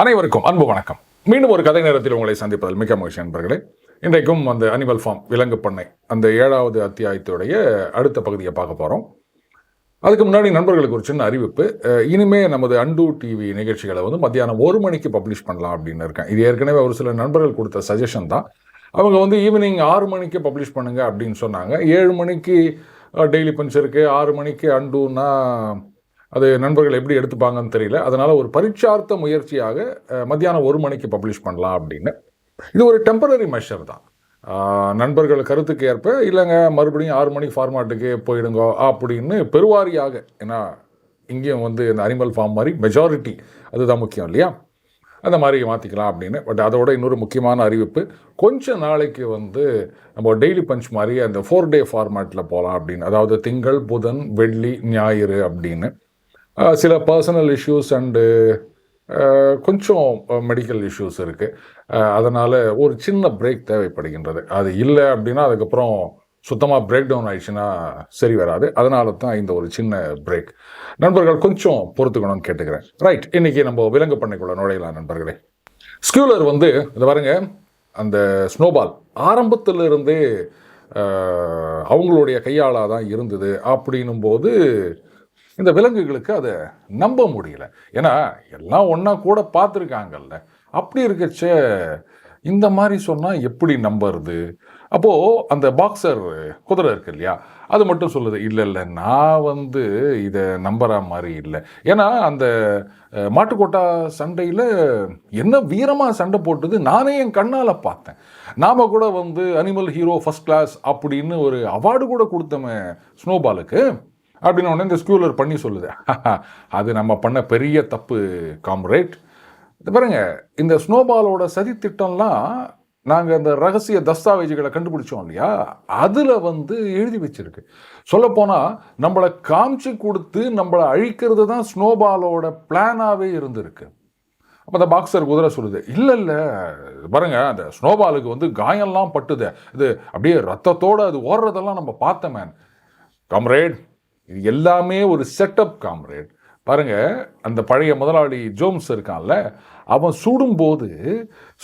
அனைவருக்கும் அன்பு வணக்கம். மீண்டும் ஒரு கதை நேரத்தில் உங்களை சந்திப்பதில் மிக்க மகிழ்ச்சி நண்பர்களே. இன்றைக்கும் அந்த அனிமல் ஃபார்ம் விலங்கு பண்ணை அந்த ஏழாவது அத்தியாயத்துடைய அடுத்த பகுதியை பார்க்க போகிறோம் அதுக்கு முன்னாடி நண்பர்களுக்கு ஒரு சின்ன அறிவிப்பு. இனிமேல் இனிமே நமது அண்டு டிவி நிகழ்ச்சிகளை வந்து மத்தியானம் ஒரு மணிக்கு பப்ளிஷ் பண்ணலாம் அப்படின்னு இருக்கேன். இது ஏற்கனவே ஒரு சில நண்பர்கள் கொடுத்த சஜஷன் தான். அவங்க வந்து ஈவினிங் ஆறு மணிக்கு பப்ளிஷ் பண்ணுங்கள் அப்படின்னு சொன்னாங்க. ஏழு மணிக்கு டெய்லி பஞ்ச் இருக்குது ஆறு மணிக்கு அண்டுன்னா அது நண்பர்கள் எப்படி எடுத்துப்பாங்கன்னு தெரியல. அதனால் ஒரு பரீட்சார்த்த முயற்சியாக மத்தியானம் ஒரு மணிக்கு பப்ளிஷ் பண்ணலாம் அப்படின்னு. இது ஒரு டெம்பரரி மெஷர் தான். நண்பர்கள் கருத்துக்கு ஏற்ப இல்லைங்க மறுபடியும் ஆறு மணி ஃபார்மாட்டுக்கு போயிடுங்க அப்படின்னு பெருவாரியாக ஏன்னா இங்கேயும் வந்து இந்த அனிமல் ஃபார்ம் மாதிரி மெஜாரிட்டி அதுதான் முக்கியம் இல்லையா? அந்த மாதிரி மாற்றிக்கலாம் அப்படின்னு. பட் அதோட இன்னொரு முக்கியமான அறிவிப்பு கொஞ்சம் நாளைக்கு வந்து நம்ம டெய்லி பஞ்ச் மாதிரி அந்த ஃபோர் டே ஃபார்மேட்டில் போகலாம் அப்படின்னு. அதாவது திங்கள் புதன் வெள்ளி ஞாயிறு அப்படின்னு. சில பர்சனல் இஷ்யூஸ் அண்டு கொஞ்சம் மெடிக்கல் இஷ்யூஸ் இருக்குது அதனால் ஒரு சின்ன பிரேக் தேவைப்படுகின்றது. அது இல்லை அப்படின்னா அதுக்கப்புறம் சுத்தமாக பிரேக் டவுன் ஆயிடுச்சுன்னா சரி வராது. அதனால தான் இந்த ஒரு சின்ன பிரேக் நண்பர்கள் கொஞ்சம் பொறுத்துக்கணும்னு கேட்டுக்கிறேன். ரைட் இன்றைக்கி நம்ம விலங்கு பண்ணைக்குள்ள நுழையலாம் நண்பர்களே. ஸ்கியூலர் வந்து இதை பாருங்க அந்த ஸ்னோபால் ஆரம்பத்திலிருந்தே அவங்களுடைய கையாளாக தான் இருந்தது. அப்படின்னும் போது இந்த விலங்குகளுக்கு அதை நம்ப முடியல. ஏன்னா எல்லாம் ஒன்றா கூட பார்த்துருக்காங்கல்ல. அப்படி இருக்கச்ச இந்த மாதிரி சொன்னால் எப்படி நம்புறது? அப்போது அந்த பாக்ஸர் குதிரை இருக்கு இல்லையா? அது மட்டும் சொல்லுது இல்லை இல்லை நான் வந்து இதை நம்புற மாதிரி இல்லை. ஏன்னா அந்த மாட்டுக்கோட்டா சண்டையில் என்ன வீரமாக சண்டை போட்டது நானே என் கண்ணால் பார்த்தேன். நாம் கூட வந்து அனிமல் ஹீரோ ஃபஸ்ட் கிளாஸ் அப்படின்னு ஒரு அவார்டு கூட கொடுத்தோமே ஸ்னோபாலுக்கு அப்படின்னு உடனே இந்த ஸ்கூலர் பண்ணி சொல்லுது. அது நம்ம பண்ண பெரிய தப்பு காம்ரேட். பாருங்க இந்த ஸ்னோபாலோட சதி திட்டம்லாம் நாங்கள் அந்த ரகசிய தஸ்தாவேஜுகளை கண்டுபிடிச்சோம் இல்லையா? அதில் வந்து எழுதி வச்சிருக்கு. சொல்லப்போனால் நம்மளை காமிச்சு கொடுத்து நம்மளை அழிக்கிறது தான் ஸ்னோபாலோட பிளானாகவே இருந்திருக்கு. அப்போ அந்த பாக்ஸர் குதிரை சொல்லுது இல்லை இல்லை பாருங்க அந்த ஸ்னோபாலுக்கு வந்து காயம்லாம் பட்டுது. இது அப்படியே ரத்தத்தோடு அது ஓடுறதெல்லாம் நம்ம பார்த்த மேன் கம்ரேட் இது எல்லாமே ஒரு செட்டப் காம்ரேட் பாருங்க அந்த பழைய முதலாளி ஜோம்ஸ் இருக்கான்ல அவன் சுடும்போது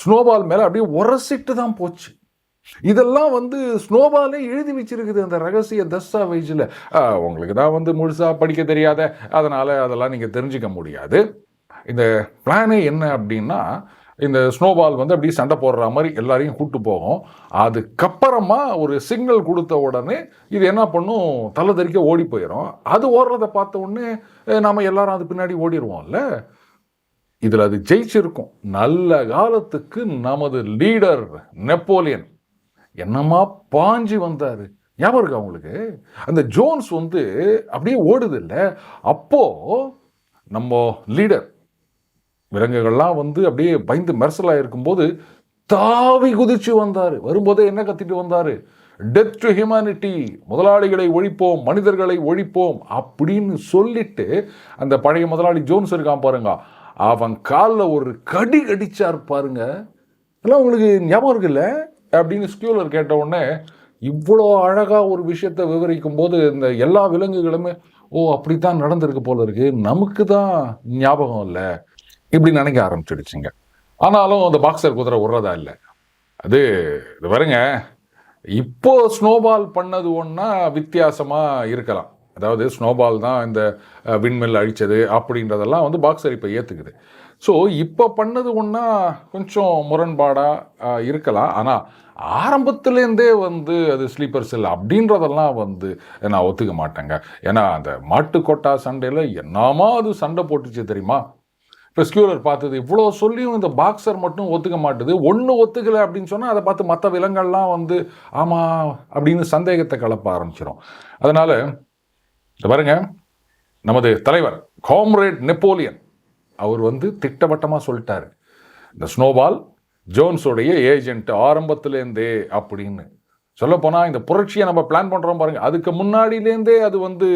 ஸ்னோபால் மேலே அப்படியே உரசிட்டு தான் போச்சு. இதெல்லாம் வந்து ஸ்னோபாலே எழுதி வச்சிருக்குது அந்த ரகசிய தஸ்தாவேஜில் உங்களுக்கு தான் வந்து முழுசாக படிக்க தெரியாத அதனால் அதெல்லாம் நீங்கள் தெரிஞ்சுக்க முடியாது. இந்த பிளானே என்ன அப்படின்னா இந்த ஸ்னோபால் வந்து அப்படியே சண்டை போடுற மாதிரி எல்லாரையும் கூப்பிட்டு போகும். அதுக்கப்புறமா ஒரு சிக்னல் கொடுத்த உடனே இது என்ன பண்ணும்? தலை தெறிக்க ஓடி போயிடும் அது ஓடுறத பார்த்த உடனே நாம் எல்லாரும் அது பின்னாடி ஓடிடுவோம்ல இதில் அது ஜெயிச்சிருக்கும். நல்ல காலத்துக்கு நமது லீடர் நெப்போலியன். என்னமா பாஞ்சு வந்தார். ஞாபகம் இருக்கா அவங்களுக்கு அந்த ஜோன்ஸ் வந்து அப்படியே ஓடுது இல்லை? அப்போது நம்ம லீடர் விலங்குகள்லாம் வந்து அப்படியே பயந்து மெர்சலாக இருக்கும்போது தாவி குதிச்சு வந்தார். வரும்போதே என்ன கத்திட்டு வந்தார்? டெத் டு ஹியூமனிட்டி முதலாளிகளை ஒழிப்போம் மனிதர்களை ஒழிப்போம் அப்படின்னு சொல்லிட்டு அந்த பழைய முதலாளி ஜோன்ஸ் இருக்கான் பாருங்க. அவன் காலில் ஒரு கடி கடிச்சார் பாருங்க. எல்லாம் உங்களுக்கு ஞாபகம் இருக்குல்ல? அப்படின்னு ஸ்கியூலர் கேட்ட உடனே இவ்வளோ அழகாக ஒரு விஷயத்தை விவரிக்கும் போது இந்த எல்லா விலங்குகளுமே ஓ அப்படித்தான் நடந்திருக்கு போல இருக்குது நமக்கு தான் ஞாபகம் இல்லை. இப்படி நினைக்க ஆரம்பிச்சிடுச்சுங்க. ஆனாலும் அந்த பாக்ஸர் குதிரை விடுறதா இல்லை. அது இது வருங்க இப்போ ஸ்னோபால் பண்ணது ஒன்றா வித்தியாசமாக இருக்கலாம். அதாவது ஸ்னோபால் தான் இந்த அஹ், விண்மில் அழிச்சது அப்படின்றதெல்லாம் வந்து பாக்ஸர் இப்போ ஏற்றுக்குது ஸோ இப்போ பண்ணது ஒன்றா கொஞ்சம் முரண்பாடாக இருக்கலாம். ஆனால் ஆரம்பத்துலேருந்தே வந்து அது ஸ்லீப்பர் செல் அப்படின்றதெல்லாம் வந்து நான் ஒத்துக்க மாட்டேங்க. ஏன்னா அந்த மாட்டுக்கொட்டா சண்டையில் என்னமா அது சண்டை போட்டுச்சு தெரியுமா? ரெஸ்கியூலர் பார்த்தது. இவ்வளோ சொல்லியும் இந்த பாக்ஸர் மட்டும் ஒத்துக்க மாட்டுது. ஒன்று ஒத்துக்கலை அப்படின்னு சொன்னால் அதை பார்த்து மற்ற விலங்கள்லாம் வந்து ஆமாம் அப்படின்னு சந்தேகத்தை கலப்ப ஆரம்பிச்சிடும் அதனால் இந்த பாருங்க. நமது தலைவர் காம்ரேட் நெப்போலியன் அவர் வந்து திட்டவட்டமாக சொல்லிட்டார். இந்த ஸ்னோபால் ஜோன்ஸோடைய ஏஜென்ட் ஆரம்பத்துலேருந்தே அப்படின்னு. சொல்லப்போனால் இந்த புரட்சியை நம்ம பிளான் பண்ணுறோம் பாருங்கள் அதுக்கு முன்னாடியிலேருந்தே அது வந்து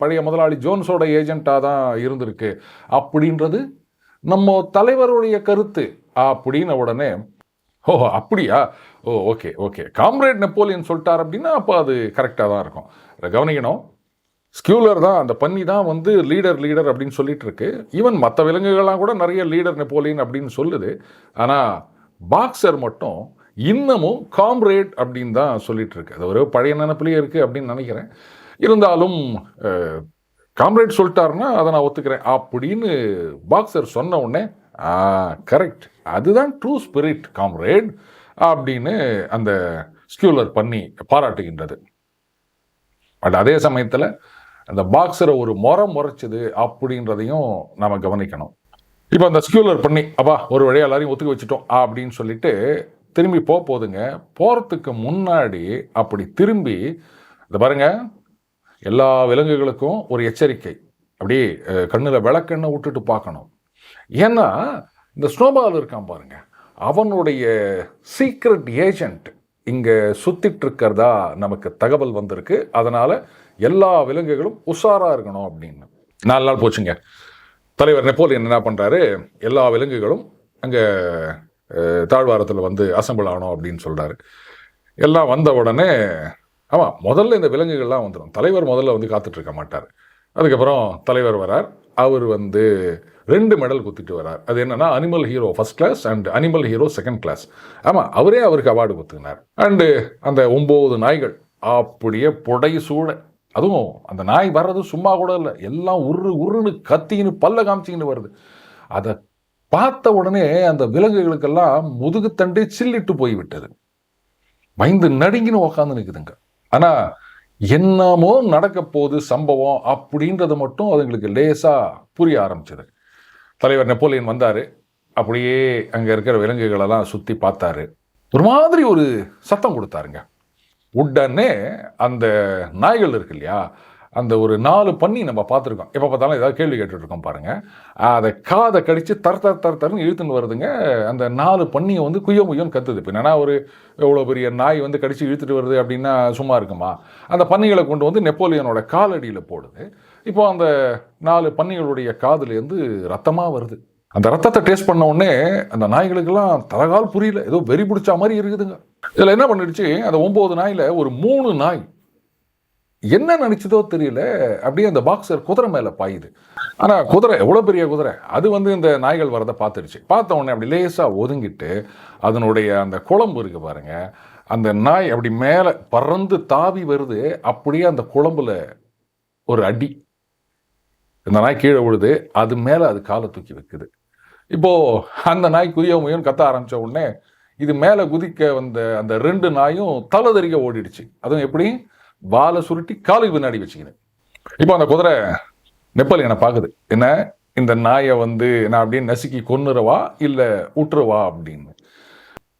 பழைய முதலாளி ஜோன்ஸோட ஏஜென்ட்டாக தான் இருந்திருக்கு. அப்படின்றது நம்ம தலைவருடைய கருத்து அப்படின்ன உடனே ஓ அப்படியா? ஓ ஓகே ஓகே. காம்ரேட் நெப்போலியன் சொல்லிட்டார் அப்படின்னா அப்போ அது கரெக்டாக தான் இருக்கும். இதை கவனிக்கணும். ஸ்கியூலர் தான் அந்த பன்னி தான் வந்து லீடர் லீடர் அப்படின்னு சொல்லிட்டு இருக்கு. ஈவன் மற்ற விலங்குகள்லாம் கூட நிறைய லீடர் நெப்போலியன் அப்படின்னு சொல்லுது. ஆனால் பாக்ஸர் மட்டும் இன்னமும் காம்ரேட் அப்படின்னு தான் சொல்லிட்டு இருக்கு. அது ஒரு பழைய நினப்பிலேயே இருக்குது அப்படின்னு நினைக்கிறேன். இருந்தாலும் காம்ரேட் சொல்லிட்டாருன்னா அதை நான் ஒத்துக்கிறேன். அப்படின்னு பாக்ஸர் சொன்ன உடனே ஆ கரெக்ட் அதுதான் ட்ரூ ஸ்பிரிட் காம்ரேட் அப்படின்னு அந்த ஸ்கியூலர் பண்ணி பாராட்டுகின்றது. பட் அதே சமயத்தில் அந்த பாக்ஸரை ஒரு முறை முறைச்சது அப்படின்றதையும் நாம் கவனிக்கணும். இப்போ அந்த ஸ்கியூலர் பண்ணி அப்பா ஒரு வழியாக எல்லாரையும் ஒத்துக்க வச்சுட்டோம் அப்படின்னு சொல்லிட்டு திரும்பி போக போதுங்க. போகிறதுக்கு முன்னாடி அப்படி திரும்பி இந்த பாருங்கள் எல்லா விலங்குகளுக்கும் ஒரு எச்சரிக்கை. அப்படியே கண்ணில் விளக்கெண்ணை விட்டுட்டு பார்க்கணும். ஏன்னா இந்த ஸ்னோபால் இருக்கான் பாருங்க. அவனுடைய சீக்ரெட் ஏஜென்ட் இங்கே சுற்றிட்டு இருக்கிறதா நமக்கு தகவல் வந்திருக்கு. அதனால் எல்லா விலங்குகளும் உஷாராக இருக்கணும் அப்படின்னு. நாலு நாள் போச்சுங்க. தலைவர் நெப்போலியன் என்ன பண்ணுறாரு எல்லா விலங்குகளும் அங்கே தாழ்வாரத்தில் வந்து அசம்பிள் ஆகணும் அப்படின்னு சொல்கிறாரு எல்லாம் வந்த உடனே ஆமாம் முதல்ல இந்த விலங்குகள்லாம் வந்துடும் தலைவர் முதல்ல வந்து காத்துட்ருக்க மாட்டார். அதுக்கப்புறம் தலைவர் வரார். அவர் வந்து ரெண்டு மெடல் குத்திட்டு வரார். அது என்னென்னா animal hero first class and animal hero second class ஆமாம் அவரே அவருக்கு அவார்டு குத்துனார் அண்டு அந்த ஒம்பது நாய்கள் அப்படியே புடை சூட. அதுவும் அந்த நாய் வர்றது சும்மா கூட இல்லை. எல்லாம் உரு உருன்னு கத்தின்னு பல்ல காமிச்சிக்கின்னு வருது. அதை பார்த்த உடனே அந்த விலங்குகளுக்கெல்லாம் முதுகுத்தண்டே சில்லிட்டு போய்விட்டது. பயந்து நடுங்கின்னு உக்காந்து நிற்குதுங்க ஆனால் என்னமோ நடக்க போகுது சம்பவம் அப்படின்றது மட்டும் அதுங்களுக்கு லேசாக புரிய ஆரம்பிச்சது. தலைவர் நெப்போலியன் வந்தார். அப்படியே அங்கே இருக்கிற விலங்குகளெல்லாம் சுற்றி பார்த்தாரு. ஒரு மாதிரி ஒரு சத்தம் கொடுத்தாருங்க. உடனே அந்த நாய்கள் இருக்கு இல்லையா அந்த ஒரு நாலு பண்ணி நம்ம பார்த்துருக்கோம். எப்போ பார்த்தாலும் ஏதாவது கேள்வி கேட்டுட்ருக்கோம் பாருங்கள் அதை காதை கடித்து தர தர தர தரன்னு இழுத்துன்னு வருதுங்க. அந்த நாலு பண்ணியை வந்து குய்யோ முய்யோன்னு கத்துது. இப்போ என்னன்னா ஒரு எவ்வளோ பெரிய நாய் வந்து கடித்து இழுத்துட்டு வருது அப்படின்னா சும்மா இருக்குமா? அந்த பன்னிகளை கொண்டு வந்து நெப்போலியனோட காலடியில் போடுது. இப்போ அந்த நாலு பன்னிகளுடைய காதுலேருந்து ரத்தமாக வருது. அந்த ரத்தத்தை டேஸ்ட் பண்ண உடனே அந்த நாய்களுக்கெல்லாம் தலகால் புரியல. ஏதோ வெறி பிடிச்ச மாதிரி இருக்குதுங்க. இதில் என்ன பண்ணிடுச்சு? அந்த ஒம்பது நாயில் ஒரு மூணு நாய் என்ன நினச்சதோ தெரியல. அப்படியே அந்த பாக்ஸர் குதிரை மேலே பாயுது. ஆனால் குதிரை எவ்வளோ பெரிய குதிரை? அது வந்து இந்த நாய்கள் வரதை பார்த்துருச்சு பார்த்த உடனே அப்படி லேசாக ஒதுங்கிட்டு அதனுடைய அந்த குழம்பு இருக்கு பாருங்கள் அந்த நாய் அப்படி மேலே பறந்து தாவி வருது. அப்படியே அந்த குழம்புல ஒரு அடி. இந்த நாய் கீழே விழுது. அது மேலே அது காலை தூக்கி வைக்குது. இப்போது அந்த நாய் குதிய முயன்னு கத்த ஆரம்பித்த உடனே இது மேலே குதிக்க வந்த அந்த ரெண்டு நாயும் தலை தெறிக்க ஓடிடுச்சு. அதுவும் எப்படி? வாலை சுருட்டி காலுக்கு பின்னாடி வச்சுக்கிது இப்போ அந்த குதிரை நெப்பலியனை பார்க்குது. என்ன? இந்த நாயை வந்து நான் அப்படியே நசுக்கி கொன்னுறவா இல்லை விட்டுருவா அப்படின்னு.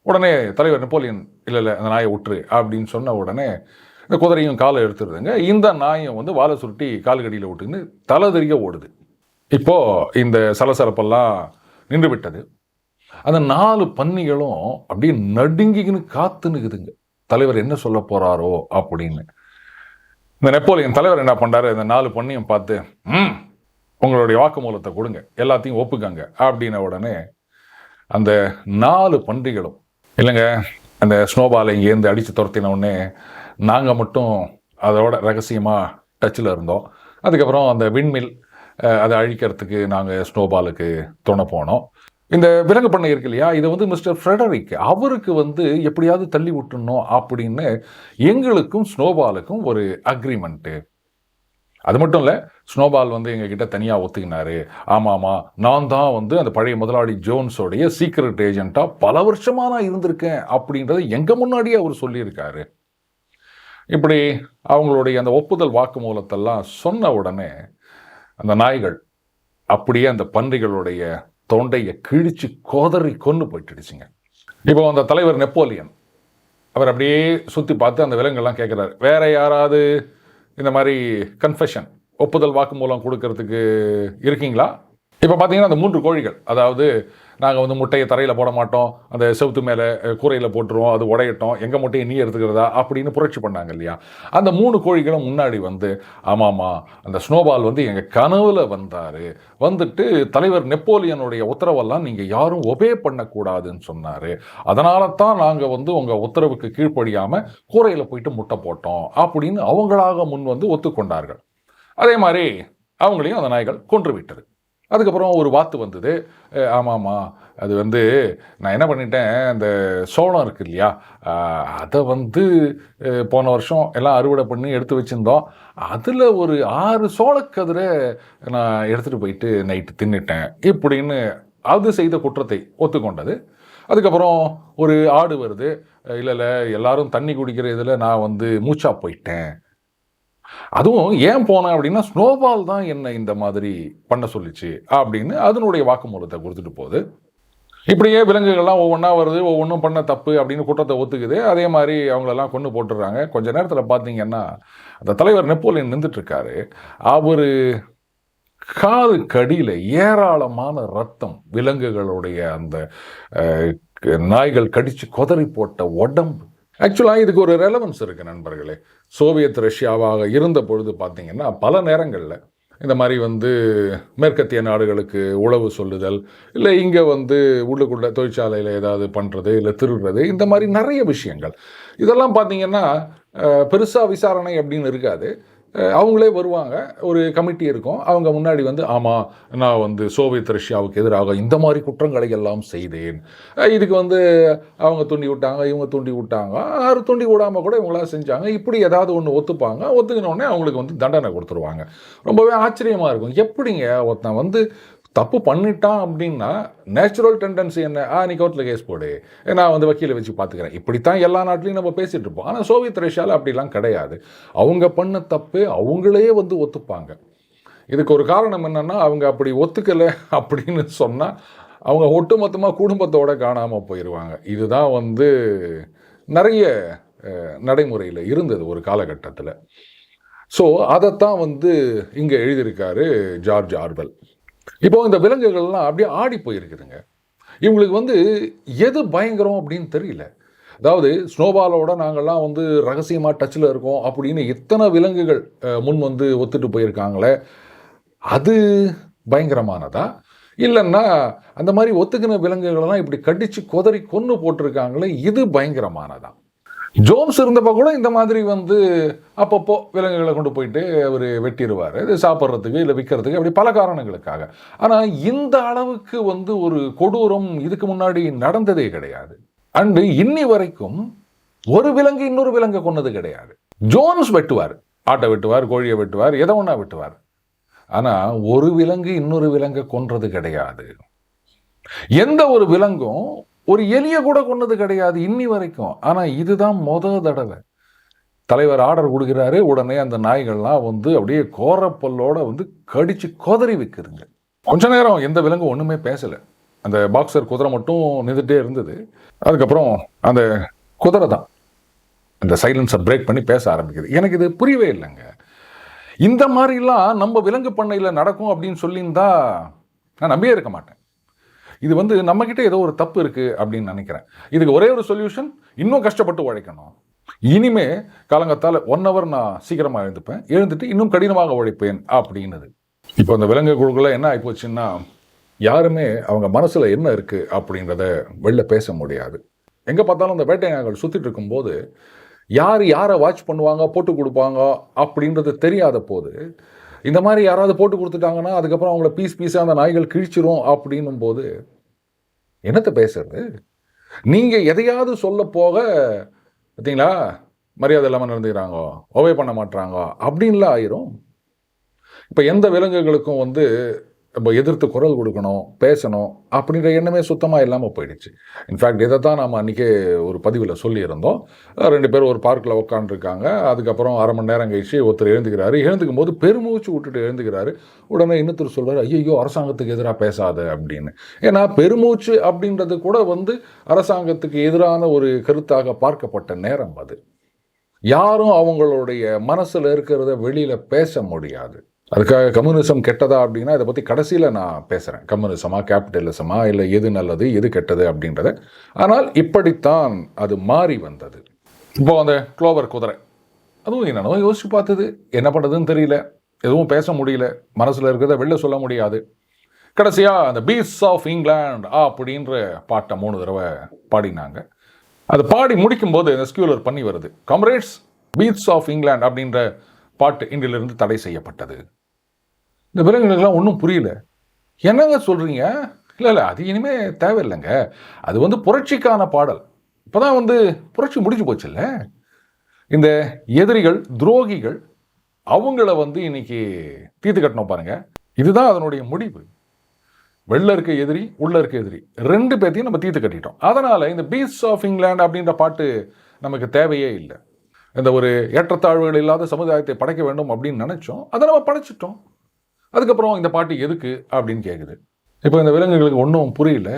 உடனே தலைவர் நெப்போலியன் இல்லை இல்லை அந்த நாயை விட்டுரு அப்படின்னு சொன்ன உடனே இந்த குதிரையும் காலை எடுத்துருதுங்க இந்த நாயம் வந்து வாழை சுருட்டி கால்கடியில் விட்டுன்னு தலை தெரிய ஓடுது. இப்போது இந்த சலசலப்பெல்லாம் நின்று விட்டது. அந்த நாலு பன்னிகளும் அப்படியே நடுங்கிக்கின்னு காத்து நிற்குதுங்க தலைவர் என்ன சொல்ல போகிறாரோ அப்படின்னு. இந்த நெப்போலியன் தலைவர் என்ன பண்ணுறாரு இந்த நாலு பொண்ணையும் பார்த்து ம் உங்களுடைய வாக்குமூலத்தை கொடுங்க. எல்லாத்தையும் ஒப்புக்கங்க. அப்படின்ன உடனே அந்த நாலு பன்றிகளும் இல்லைங்க அந்த ஸ்னோபாலை இங்கேருந்து அடித்து துரத்தின உடனே நாங்கள் மட்டும் அதோட ரகசியமாக டச்சில் இருந்தோம். அதுக்கப்புறம் அந்த விண்மில் அதை அழிக்கிறதுக்கு நாங்கள் ஸ்னோபாலுக்கு துணை போனோம். இந்த விலங்கு பண்ணை இருக்கு இல்லையா? இதை வந்து மிஸ்டர் ஃப்ரெடரிக் அவருக்கு வந்து எப்படியாவது தள்ளி விட்டுணும் அப்படின்னு எங்களுக்கும் ஸ்னோபாலுக்கும் ஒரு அக்ரிமெண்ட்டு அது மட்டும் இல்லை ஸ்னோபால் வந்து எங்ககிட்ட தனியாக ஒத்துக்கினாரு. ஆமாம்மா நான் தான் வந்து அந்த பழைய முதலாளி ஜோன்ஸோடைய சீக்ரெட் ஏஜென்ட்டாக பல வருஷமாக நான் இருந்திருக்கேன் அப்படின்றத எங்கள் முன்னாடியே அவர் சொல்லியிருக்காரு. இப்படி அவங்களுடைய அந்த ஒப்புதல் வாக்குமூலத்தெல்லாம் சொன்ன உடனே அந்த நாய்கள் அப்படியே அந்த பன்றிகளுடைய தொண்டையை கிழிச்சு கோதறி கொண்டு போயிட்டுடுச்சுங்க. இப்போ அந்த தலைவர் நெப்போலியன் அவர் அப்படியே சுற்றி பார்த்து அந்த விலங்குகள்லாம் கேட்குறாரு வேற யாராவது இந்த மாதிரி கன்ஃபெஷன் ஒப்புதல் வாக்குமூலம் கொடுக்கறதுக்கு இருக்கீங்களா? இப்போ பார்த்தீங்கன்னா அந்த மூன்று கோழிகள் அதாவது நாங்கள் வந்து முட்டையை தரையில் போட மாட்டோம். அந்த செவுத்து மேலே கூரையில் போட்டுருவோம். அது உடையட்டும். எங்கள் முட்டையை நீ எடுத்துக்கிறதா? அப்படின்னு புரட்சி பண்ணாங்க இல்லையா? அந்த மூணு கோழிகளும் முன்னாடி வந்து ஆமாம்மா அந்த ஸ்னோபால் வந்து எங்கள் கனவில் வந்தார். வந்துட்டு தலைவர் நெப்போலியனுடைய உத்தரவெல்லாம் நீங்கள் யாரும் ஒபே பண்ணக்கூடாதுன்னு சொன்னார். அதனால தான் நாங்கள் வந்து உங்கள் உத்தரவுக்கு கீழ்ப்படியாமல் கூரையில் போயிட்டு முட்டை போட்டோம் அப்படின்னு அவங்களாக முன் வந்து ஒத்துக்கொண்டார்கள். அதே மாதிரி அவங்களையும் அந்த நாய்கள் கொன்று விட்டது. அதுக்கப்புறம் ஒரு வாத்து வந்தது. ஆமாம்மா. அது வந்து நான் என்ன பண்ணிட்டேன் அந்த சோளம் இருக்கு இல்லையா அதை வந்து போன வருஷம் எல்லாம் அறுவடை பண்ணி எடுத்து வச்சுருந்தோம். அதில் ஒரு ஆறு சோளக்கதிரை நான் எடுத்துகிட்டு போயிட்டு நைட்டு தின்னுட்டேன். இப்படின்னு அது செய்த குற்றத்தை ஒத்துக்கொண்டது. அதுக்கப்புறம் ஒரு ஆடு வருது. இல்லை இல்லை எல்லாரும் தண்ணி குடிக்கிற இதில் நான் வந்து மூச்சா போயிட்டேன். அதுவும் ஏன் போனேன் அப்படின்னா ஸ்னோபால் தான் என்னை இந்த மாதிரி பண்ண சொல்லிச்சு அப்படின்னு அதனுடைய வாக்குமூலத்தை கொடுத்துட்டு போகுது. இப்படியே விலங்குகள்லாம் ஒவ்வொன்றா வருது ஒவ்வொன்றும் பண்ண தப்பு அப்படின்னு குற்றத்தை ஒத்துக்குது. அதே மாதிரி அவங்களெல்லாம் கொண்டு போட்டுடுறாங்க. கொஞ்ச நேரத்தில் பார்த்தீங்கன்னா அந்த தலைவர் நெப்போலியன் நின்றுட்டுருக்காரு அவர் காது கடியில் ஏராளமான ரத்தம் விலங்குகளுடைய அந்த நாய்கள் கடித்து கொதறி போட்ட உடம்பு ஆக்சுவலாக இதுக்கு ஒரு ரெலவன்ஸ் இருக்குது நண்பர்களே. சோவியத் ரஷ்யாவாக இருந்த பொழுது பார்த்தீங்கன்னா பல நேரங்களில் இந்த மாதிரி வந்து மேற்கத்திய நாடுகளுக்கு உழவு சொல்லுதல் இல்லை இங்கே வந்து உள்ளுக்குள்ள தொழிற்சாலையில் ஏதாவது பண்ணுறது இல்லை திருடுறது இந்த மாதிரி நிறைய விஷயங்கள். இதெல்லாம் பார்த்தீங்கன்னா பெருசாக விசாரணை அப்படின்னு இருக்காது. அவங்களே வருவாங்க. ஒரு கமிட்டி இருக்கும். அவங்க முன்னாடி வந்து ஆமாம் நான் வந்து சோவியத் ரஷ்யாவுக்கு எதிராக இந்த மாதிரி குற்றங்களை எல்லாம் செய்தேன். இதுக்கு வந்து அவங்க தூண்டி விட்டாங்க இவங்க தூண்டி விட்டாங்க. யாரும் தூண்டி விடாமல் கூட இவங்களாம் செஞ்சாங்க. இப்படி ஏதாவது ஒன்று ஒத்துப்பாங்க. ஒத்துக்கினோடனே அவங்களுக்கு வந்து தண்டனை கொடுத்துருவாங்க. ரொம்பவே ஆச்சரியமாக இருக்கும். எப்படிங்க ஒருத்தன் வந்து தப்பு பண்ணிட்டான் அப்படின்னா நேச்சுரல் டெண்டன்சி என்ன? ஆ நீ கோர்ட்டில் கேஸ் போடு. நான் வந்து வக்கீலை வச்சு பார்த்துக்கிறேன். இப்படித்தான் எல்லா நாட்டிலையும் நம்ம பேசிகிட்டு இருப்போம். ஆனால் சோவியத் ரஷ்யாவில் அப்படிலாம் கிடையாது. அவங்க பண்ண தப்பு அவங்களே வந்து ஒத்துப்பாங்க. இதுக்கு ஒரு காரணம் என்னென்னா அவங்க அப்படி ஒத்துக்கலை அப்படின்னு சொன்னால் அவங்க ஒட்டுமொத்தமாக குடும்பத்தோடு காணாமல் போயிடுவாங்க இதுதான் வந்து நிறைய நடைமுறையில் இருந்தது ஒரு காலகட்டத்தில். ஸோ அதைத்தான் வந்து இங்கே எழுதியிருக்காரு ஜார்ஜ் ஆர்வெல். இப்போ இந்த விலங்குகள்லாம் அப்படியே ஆடி போயிருக்குதுங்க. இவங்களுக்கு வந்து எது பயங்கரம் அப்படின்னு தெரியல. அதாவது ஸ்னோபாலோட நாங்கள்லாம் வந்து ரகசியமாக டச்சில் இருக்கோம் அப்படின்னு இத்தனை விலங்குகள் முன் வந்து ஒத்துட்டு போயிருக்காங்களே அது பயங்கரமானதா? இல்லைன்னா அந்த மாதிரி ஒத்துக்கின விலங்குகளெல்லாம் இப்படி கடித்து கொதறி கொன்று போட்டிருக்காங்களே இது பயங்கரமானதான் ஜோம்ஸ் இருந்தப்போ கூட இந்த மாதிரி வந்து அப்பப்போ விலங்குகளை கொண்டு போயிட்டு அவர் வெட்டிடுவார். இது சாப்பிட்றதுக்கு இல்லை விற்கிறதுக்கு அப்படி பல காரணங்களுக்காக. ஆனால் இந்த அளவுக்கு வந்து ஒரு கொடூரம் இதுக்கு முன்னாடி நடந்ததே கிடையாது. அண்டு இன்னி வரைக்கும் ஒரு விலங்கு இன்னொரு விலங்கை கொன்னது கிடையாது. ஜோன்ஸ் வெட்டுவார். ஆட்டை வெட்டுவார் கோழியை வெட்டுவார் எதை ஒன்றா வெட்டுவார். ஆனால் ஒரு விலங்கு இன்னொரு விலங்கை கொன்றது கிடையாது. எந்த ஒரு விலங்கும் ஒரு எலியை கூட கொன்னது கிடையாது இன்னி வரைக்கும். ஆனால் இதுதான் முத தடவை. தலைவர் ஆர்டர் கொடுக்குறாரு உடனே அந்த நாய்கள்லாம் வந்து அப்படியே கோரப்பல்லோட வந்து கடிச்சு கொதறி வைக்குதுங்க. கொஞ்ச நேரம் எந்த விலங்கும் ஒன்றுமே பேசலை. அந்த பாக்ஸர் குதிரை மட்டும் நின்றுட்டே இருந்தது. அதுக்கப்புறம் அந்த குதிரை தான். அந்த சைலன்ஸை பிரேக் பண்ணி பேச ஆரம்பிக்குது. எனக்கு இது புரியவே இல்லைங்க. இந்த மாதிரிலாம் நம்ம விலங்கு பண்ணையில் நடக்கும் அப்படின்னு சொல்லியிருந்தா நான் நம்பியே இருக்க மாட்டேன். இது வந்து நம்மக்கிட்ட ஏதோ ஒரு தப்பு இருக்குது அப்படின்னு நினைக்கிறேன். இதுக்கு ஒரே ஒரு சொல்யூஷன் இன்னும் கஷ்டப்பட்டு உழைக்கணும். இனிமே காலங்கத்தால் ஒன் ஹவர் நான் சீக்கிரமாக எழுந்துப்பேன். எழுந்துட்டு இன்னும் கடினமாக உழைப்பேன் அப்படின்னது. இப்போ அந்த விலங்கு குழுக்களை என்ன ஆகிப்போச்சுன்னா யாருமே அவங்க மனசில் என்ன இருக்குது அப்படின்றத வெளில பேச முடியாது. எங்கே பார்த்தாலும் அந்த வேட்டை சுற்றிட்டு இருக்கும்போது யார் யாரை வாட்ச் பண்ணுவாங்க போட்டு கொடுப்பாங்க அப்படின்றது தெரியாத போது இந்த மாதிரி யாராவது போட்டு கொடுத்துட்டாங்கன்னா அதுக்கப்புறம் அவங்கள பீஸ் பீஸாக அந்த நாய்கள் கிழிச்சிரும் அப்படின்னும் போது என்னத்தை பேசுறது? நீங்கள் எதையாவது சொல்ல போக பார்த்தீங்களா? மரியாதை இல்லாமல் நடந்துக்கிறாங்க ஓவே பண்ண மாட்றாங்க அப்படின்லாம் ஆயிரும். இப்போ எந்த விலங்குகளுக்கும் வந்து நம்ம எதிர்த்து குரல் கொடுக்கணும் பேசணும் அப்படின்ற எண்ணமே சுத்தமாக இல்லாமல் போயிடுச்சு. இன்ஃபேக்ட் இதை தான் நாம் அன்றைக்கே ஒரு பதிவில் சொல்லியிருந்தோம். ரெண்டு பேரும் ஒரு பார்க்கில் உட்காந்துருக்காங்க அதுக்கப்புறம் அரை மணி நேரம் கழிச்சு ஒருத்தர் எழுந்துக்கிறாரு. எழுந்துக்கும் போது பெருமூச்சு விட்டுட்டு எழுந்துக்கிறாரு. உடனே இன்னொருத்தர் சொல்வார் ஐயோ அரசாங்கத்துக்கு எதிராக பேசாத அப்படின்னு. ஏன்னா பெருமூச்சு அப்படின்றது கூட வந்து அரசாங்கத்துக்கு எதிரான ஒரு கருத்தாக பார்க்கப்பட்ட நேரம் அது. யாரும் அவங்களுடைய மனசில் இருக்கிறத வெளியில் பேச முடியாது. அதுக்காக கம்யூனிசம் கெட்டதா அப்படின்னா இதை பற்றி கடைசியில் நான் பேசுகிறேன் கம்யூனிசமா கேபிட்டலிசமா இல்லை எது நல்லது எது கெட்டது அப்படின்றத. ஆனால் இப்படித்தான் அது மாறி வந்தது. இப்போ அந்த குளோவர் குதிரை அதுவும் என்னவோ யோசிச்சு பார்த்தது. என்ன பண்ணுறதுன்னு தெரியல. எதுவும் பேச முடியல. மனசில் இருக்கிறத வெளில சொல்ல முடியாது. கடைசியாக அந்த பீஸ் ஆஃப் இங்கிலாந்து அப்படின்ற பாட்டை மூணு தடவை பாடினாங்க. அது பாடி முடிக்கும்போது இந்த ஸ்கியூலர் பண்ணி வருது. காம்ரேட்ஸ் பீட்ஸ் ஆஃப் இங்கிலாந்து அப்படின்ற பாட்டு இன்றிலிருந்து தடை செய்யப்பட்டது. இந்த விலங்குகளுக்கெல்லாம் ஒன்றும் புரியல. என்னங்க சொல்கிறீங்க இல்லை இல்லை அது இனிமே தேவையில்லைங்க. அது வந்து புரட்சிக்கான பாடல். இப்போ தான் வந்து புரட்சி முடிஞ்சு போச்சுல்ல? இந்த எதிரிகள் துரோகிகள் அவங்கள வந்து இன்னைக்கு தீர்த்து கட்டணும் பாருங்கள் இதுதான் அதனுடைய முடிவு. வெளில இருக்க எதிரி உள்ள இருக்க எதிரி. ரெண்டு பேர்த்தையும் நம்ம தீர்த்து கட்டிட்டோம். அதனால் இந்த பீஸ் ஆஃப் இங்கிலாந்து அப்படின்ற பாட்டு நமக்கு தேவையே இல்லை. இந்த ஒரு ஏற்றத்தாழ்வுகள் இல்லாத சமுதாயத்தை படைக்க வேண்டும் அப்படின்னு நினச்சோம். அதை நம்ம படைச்சிட்டோம். அதுக்கப்புறம் இந்த பாட்டு எதுக்கு அப்படின்னு கேட்குது இப்போ இந்த விலங்குகளுக்கு ஒன்றும் புரியல.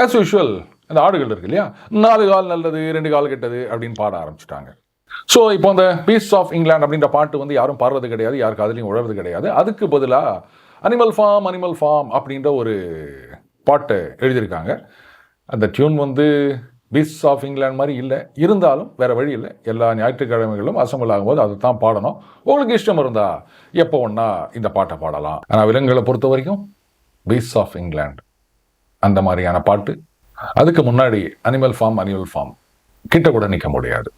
ஆஸ் யூஷுவல் இந்த ஆடுகள் இருக்கு இல்லையா? நாலு கால் நல்லது ரெண்டு கால் கெட்டது அப்படின்னு பாட ஆரம்பிச்சிட்டாங்க. ஸோ இப்போ அந்த பீஸ் ஆஃப் இங்கிலாந்து அப்படின்ற பாட்டு வந்து யாரும் பாடுறது கிடையாது யாருக்கு அதுலேயும் உழறது கிடையாது. அதுக்கு பதிலாக அனிமல் ஃபார்ம் அனிமல் ஃபார்ம் அப்படின்ற ஒரு பாட்டை எழுதியிருக்காங்க. அந்த டியூன் வந்து பீஸ் ஆஃப் இங்கிலாந்து மாதிரி இல்லை. இருந்தாலும் வேறு வழி இல்லை. எல்லா ஞாயிற்றுக்கிழமைகளும் அசம்பிள் ஆகும்போது அதை தான் பாடணும். உங்களுக்கு இஷ்டம் இருந்தா எப்போ ஒன்றா இந்த பாட்டை பாடலாம். ஆனால் விலங்குகளை பொறுத்த வரைக்கும் பீஸ் ஆஃப் இங்கிலாந்து அந்த மாதிரியான பாட்டு. அதுக்கு முன்னாடி அனிமல் ஃபார்ம் அனிமல் ஃபார்ம் கிட்ட கூட நிற்க முடியாது.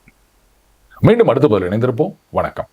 மீண்டும் அடுத்த பதில் இணைந்திருப்போம். வணக்கம்.